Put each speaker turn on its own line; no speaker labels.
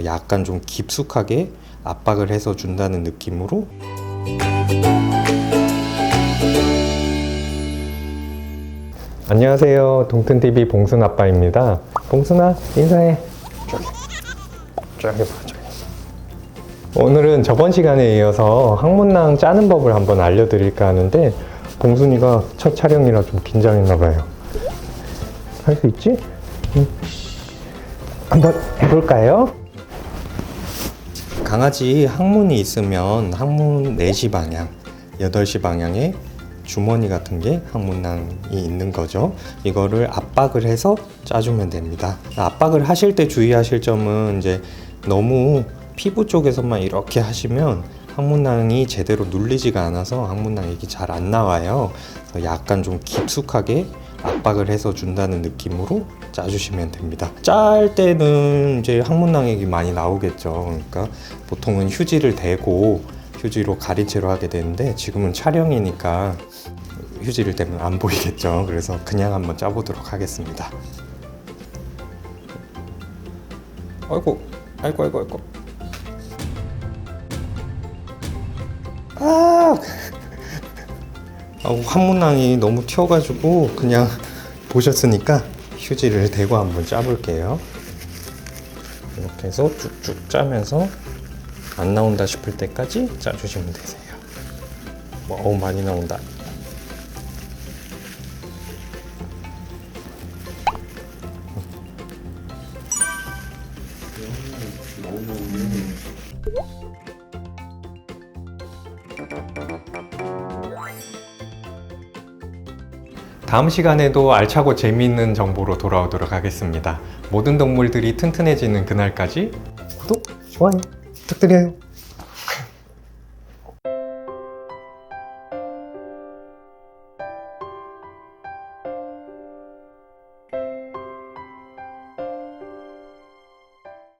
그래서 약간 좀 깊숙하게 압박을 해서 준다는 느낌으로 안녕하세요. 동튼TV 봉순 아빠입니다. 봉순아, 인사해. 저기, 저기 봐, 저기. 오늘은 저번 시간에 이어서 항문낭 짜는 법을 한번 알려드릴까 하는데 봉순이가 첫 촬영이라 좀 긴장했나 봐요. 할 수 있지? 응. 한번 해볼까요? 강아지 항문이 있으면 항문 4시 방향, 8시 방향에 주머니 같은 게 항문낭이 있는 거죠. 이거를 압박을 해서 짜주면 됩니다. 압박을 하실 때 주의하실 점은 이제 너무 피부 쪽에서만 이렇게 하시면 항문낭이 제대로 눌리지가 않아서 항문낭액이 잘 안 나와요. 약간 좀 깊숙하게 압박을 해서 준다는 느낌으로 짜주시면 됩니다. 짤 때는 이제 항문낭액이 많이 나오겠죠. 그러니까 보통은 휴지를 대고 휴지로 가린 채로 하게 되는데 지금은 촬영이니까 휴지를 대면 안 보이겠죠. 그래서 그냥 한번 짜보도록 하겠습니다. 아이고, 아이고, 아이고, 아이고. 아, 아우, 항문낭이 너무 튀어가지고 그냥 보셨으니까 휴지를 대고 한번 짜볼게요. 이렇게 해서 쭉쭉 짜면서 안 나온다 싶을 때까지 짜주시면 되세요. 뭐, 어우 많이 나온다. 다음 시간에도 알차고 재미있는 정보로 돌아오도록 하겠습니다. 모든 동물들이 튼튼해지는 그날까지 구독, 좋아요 부탁드려요.